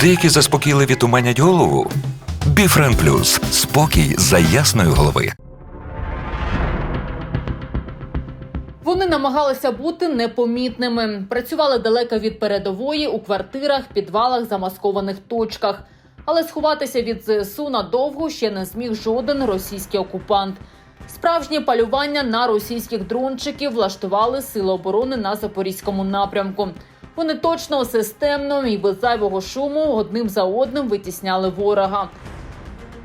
Деякі заспокійливі туманять голову. Біфрен Плюс спокій за ясної голови. Вони намагалися бути непомітними. Працювали далеко від передової у квартирах, підвалах, замаскованих точках. Але сховатися від ЗСУ надовго ще не зміг жоден російський окупант. Справжнє полювання на російських дрончиків влаштували сили оборони на запорізькому напрямку. Вони точно системно і без зайвого шуму одним за одним витісняли ворога.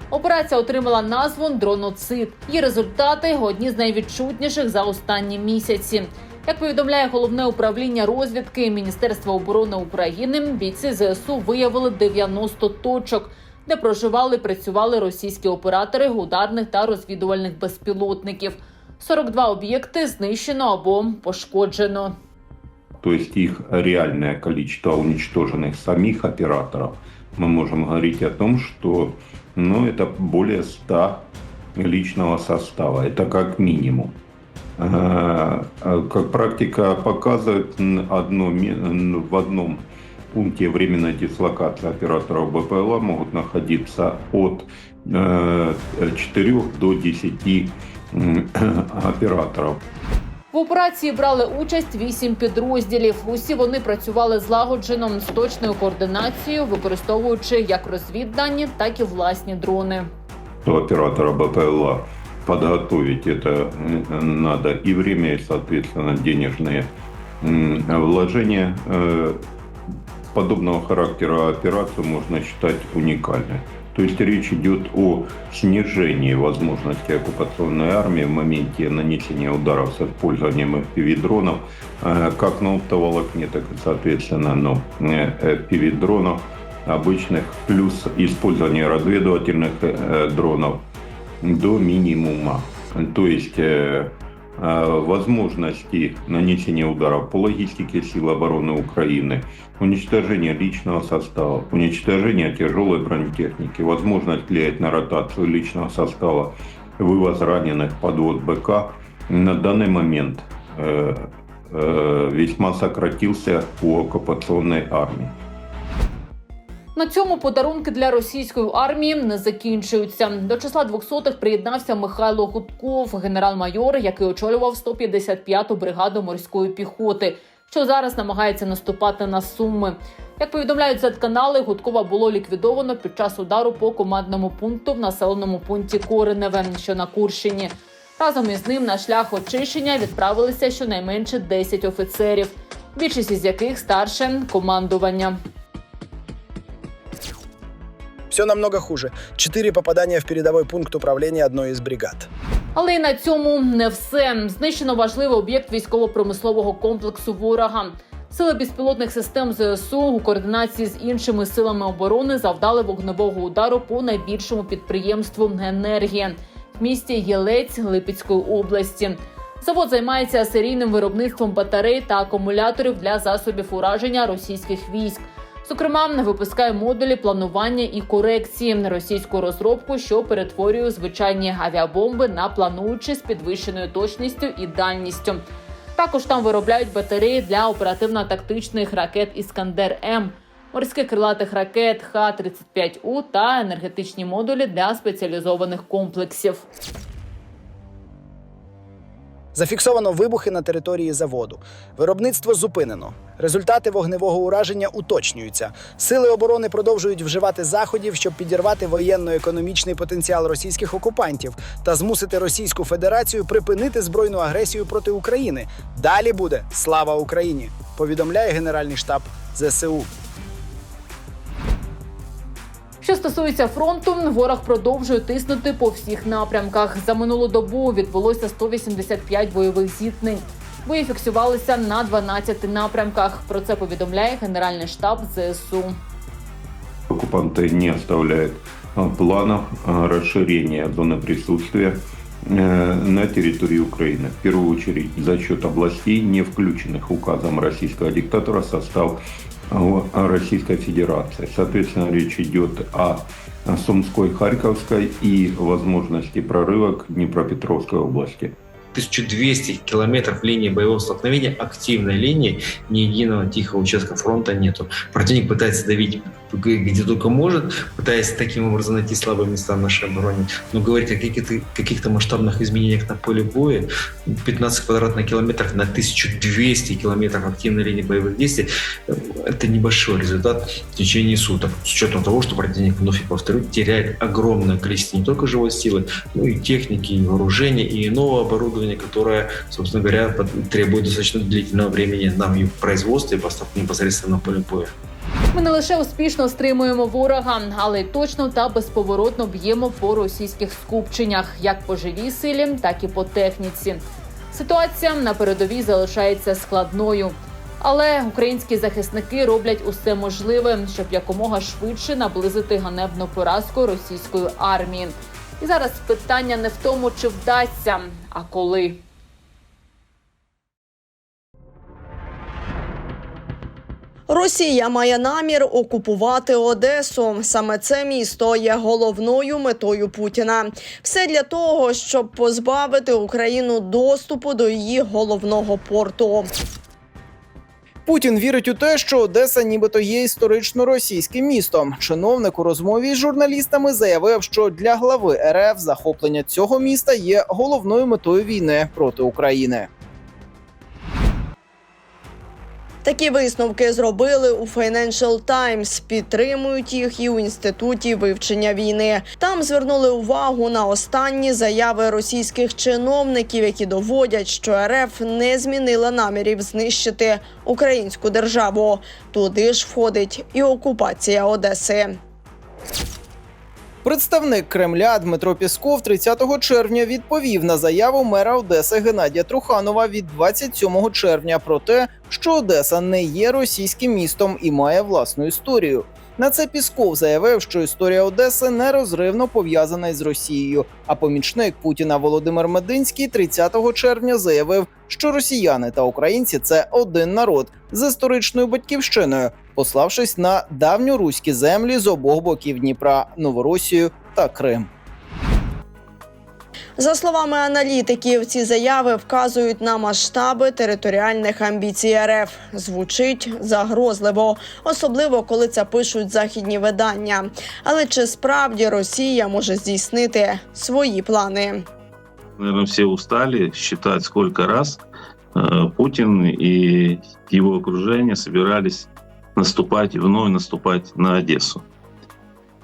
Операція отримала назву Дроноцид. Її результати одні з найвідчутніших за останні місяці. Як повідомляє головне управління розвідки Міністерства оборони України, бійці ЗСУ виявили 90 точок, де проживали і працювали російські оператори ударних та розвідувальних безпілотників. 42 об'єкти знищено або пошкоджено. То есть их реальное количество уничтоженных самих операторов, мы можем говорить о том, что ну, это более 100 личного состава. Это как минимум. А, Как практика показывает, одно, в одном пункте временной дислокации операторов БПЛА могут находиться от 4 до 10 м, операторов. В операції брали участь вісім підрозділів. Усі вони працювали злагоджено з точною координацією, використовуючи як розвіддані, так і власні дрони. у оператора БПЛА подготовить это э, надо и время, и, соответственно, денежные м, вложения. Э, Подобного характера операцию можно считать уникальной. То есть речь идет о снижении возможности оккупационной армии в моменте нанесения ударов с использованием FPV-дронов, э, как на оптоволокне, так и, соответственно, на FPV-дронов обычных, плюс использование разведывательных э, дронов до минимума. То есть э, э, возможности нанесения ударов по логистике сил обороны Украины, уничтожение личного состава, уничтожение тяжелой бронетехники, возможность влиять на ротацию личного состава, вывоз раненых, подвод БК на данный момент э, э, весьма сократился у оккупационной армии. На цьому подарунки для російської армії не закінчуються. До числа 200-х приєднався Михайло Гудков, генерал-майор, який очолював 155-ту бригаду морської піхоти, що зараз намагається наступати на суми. Як повідомляють Z-канали, Гудкова було ліквідовано під час удару по командному пункту в населеному пункті Кореневе, що на Курщині. Разом із ним на шлях очищення відправилися щонайменше 10 офіцерів, більшість із яких старше командування. Все намного хуже. Четыре попадания в передовой пункт управления одной из бригад. Але й на цьому не все. Знищено важливий об'єкт військово-промислового комплексу ворога. Сили безпілотних систем ЗСУ у координації з іншими силами оборони завдали вогневого удару по найбільшому підприємству енергія в місті Єлець Липецької області. Завод займається серійним виробництвом батарей та акумуляторів для засобів ураження російських військ. Зокрема, випускає модулі планування і корекції російську розробку, що перетворює звичайні авіабомби на плануючі з підвищеною точністю і дальністю. Також там виробляють батареї для оперативно-тактичних ракет Іскандер М, морських крилатих ракет Х-35У та енергетичні модулі для спеціалізованих комплексів. Зафіксовано вибухи на території заводу. Виробництво зупинено. Результати вогневого ураження уточнюються. Сили оборони продовжують вживати заходів, щоб підірвати воєнно-економічний потенціал російських окупантів та змусити Російську Федерацію припинити збройну агресію проти України. Далі буде слава Україні! Повідомляє Генеральний штаб ЗСУ. Що стосується фронту, ворог продовжує тиснути по всіх напрямках. За минулу добу відбулося 185 бойових зіткнень. Бої фіксувалися на 12 напрямках. Про це повідомляє Генеральний штаб ЗСУ. Оккупанты не оставляют а, планов а, расширения зоны присутствия э, на территории Украины. В первую очередь за счет областей, не включенных указом российского диктатора в состав а, Российской Федерации. Соответственно, речь идет о Сумской, Харьковской и возможности прорыва к Днепропетровской области. 1200 километров линии боевого столкновения, активной линии, ни единого тихого участка фронта нету. Противник пытается давить где только может, пытаясь таким образом найти слабые места в нашей обороне. Но говорить о каких-то, каких-то масштабных изменениях на поле боя, 15 квадратных километров на 1200 километров активной линии боевых действий, э, это небольшой результат в течение суток. С учетом того, что противник, вновь и повторю, теряет огромное количество не только живой силы, но и техники, и вооружения, и иного оборудования, которое, собственно говоря, требует достаточно длительного времени на ее производство и непосредственно на поле боя. Ми не лише успішно стримуємо ворога, але й точно та безповоротно б'ємо по російських скупченнях, як по живій силі, так і по техніці. Ситуація на передовій залишається складною. Але українські захисники роблять усе можливе, щоб якомога швидше наблизити ганебну поразку російської армії. І зараз питання не в тому, чи вдасться, а коли. Росія має намір окупувати Одесу. Саме це місто є головною метою Путіна. Все для того, щоб позбавити Україну доступу до її головного порту. Путін вірить у те, що Одеса нібито є історично російським містом. Чиновник у розмові з журналістами заявив, що для глави РФ захоплення цього міста є головною метою війни проти України. Такі висновки зробили у Financial Times. Підтримують їх і у інституті вивчення війни. Там звернули увагу на останні заяви російських чиновників, які доводять, що РФ не змінила намірів знищити українську державу. Туди ж входить і окупація Одеси. Представник Кремля Дмитро Пісков 30 червня відповів на заяву мера Одеси Геннадія Труханова від 27 червня про те, що Одеса не є російським містом і має власну історію. На це Пісков заявив, що історія Одеси нерозривно пов'язана із Росією. А помічник Путіна Володимир Мединський 30 червня заявив, що росіяни та українці це один народ з історичною батьківщиною, пославшись на давньоруські землі з обох боків Дніпра, Новоросію та Крим. За словами аналітиків, ці заяви вказують на масштаби територіальних амбіцій РФ. Звучить загрозливо, особливо коли це пишуть західні видання. Але чи справді Росія може здійснити свої плани? наверное, все устали считать, сколько раз э, Путин и его окружение собирались наступать и вновь наступать на Одессу.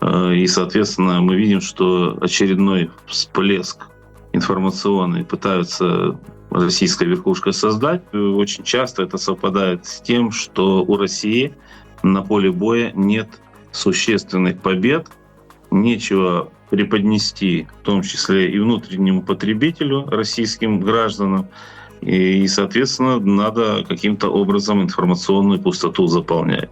Э, И, соответственно, мы видим, что очередной всплеск информационный пытаются российская верхушка создать. Э, Очень часто это совпадает с тем, что у России на поле боя нет существенных побед, нечего преподнести, в том числе и внутреннему потребителю, российским гражданам, и, соответственно, надо каким-то образом информационную пустоту заполнять.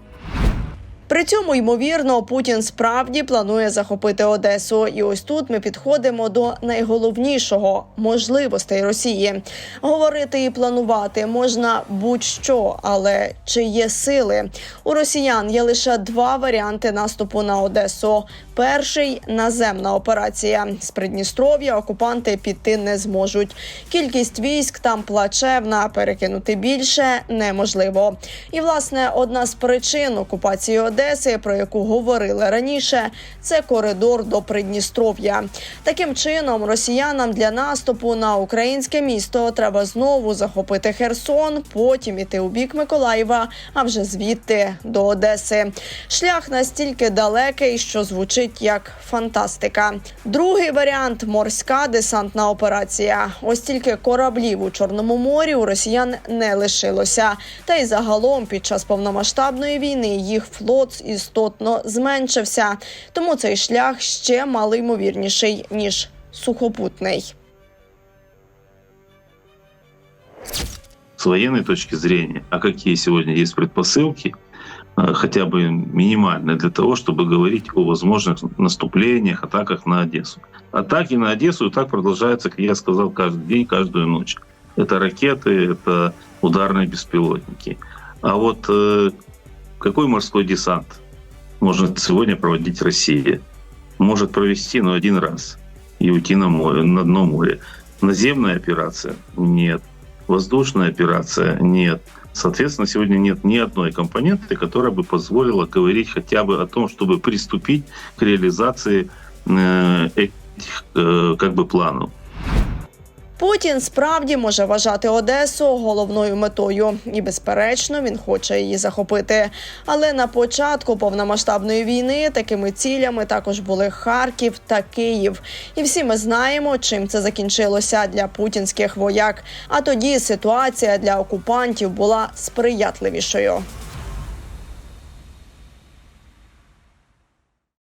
При цьому, ймовірно, Путін справді планує захопити Одесу. І ось тут ми підходимо до найголовнішого можливостей Росії. Говорити і планувати можна будь-що, але чи є сили? У росіян є лише два варіанти наступу на Одесу. Перший наземна операція з Придністров'я. Окупанти піти не зможуть. Кількість військ там плачевна, перекинути більше неможливо. І власне одна з причин окупації Одеси, про яку говорили раніше, це коридор до Придністров'я. Таким чином, росіянам для наступу на українське місто треба знову захопити Херсон, потім іти у бік Миколаєва, а вже звідти до Одеси. Шлях настільки далекий, що звучить як фантастика. Другий варіант морська десантна операція. Ось тільки кораблів у Чорному морі у росіян не лишилося. Та й загалом під час повномасштабної війни їх флот істотно зменшився. Тому цей шлях ще малоймовірніший ніж сухопутний. С военной точки зрения, а какие сегодня есть предпосылки, э, хотя бы минимальные для того, чтобы говорить о возможных наступлениях, атаках на Одессу. Атаки на Одессу и так продолжаются, как я сказал, каждый день, каждую ночь. Это ракеты, это ударные беспилотники. А вот э, какой морской десант может сегодня проводить Россия? Может провести, но один раз и уйти на море, на дно моря. Наземная операция? Нет. воздушная операция нет. Соответственно, сегодня нет ни одной компоненты, которая бы позволила говорить хотя бы о том, чтобы приступить к реализации э, этих э, как бы планов. Путін справді може вважати Одесу головною метою, і безперечно він хоче її захопити. Але на початку повномасштабної війни такими цілями також були Харків та Київ. І всі ми знаємо, чим це закінчилося для путінських вояк. А тоді ситуація для окупантів була сприятливішою.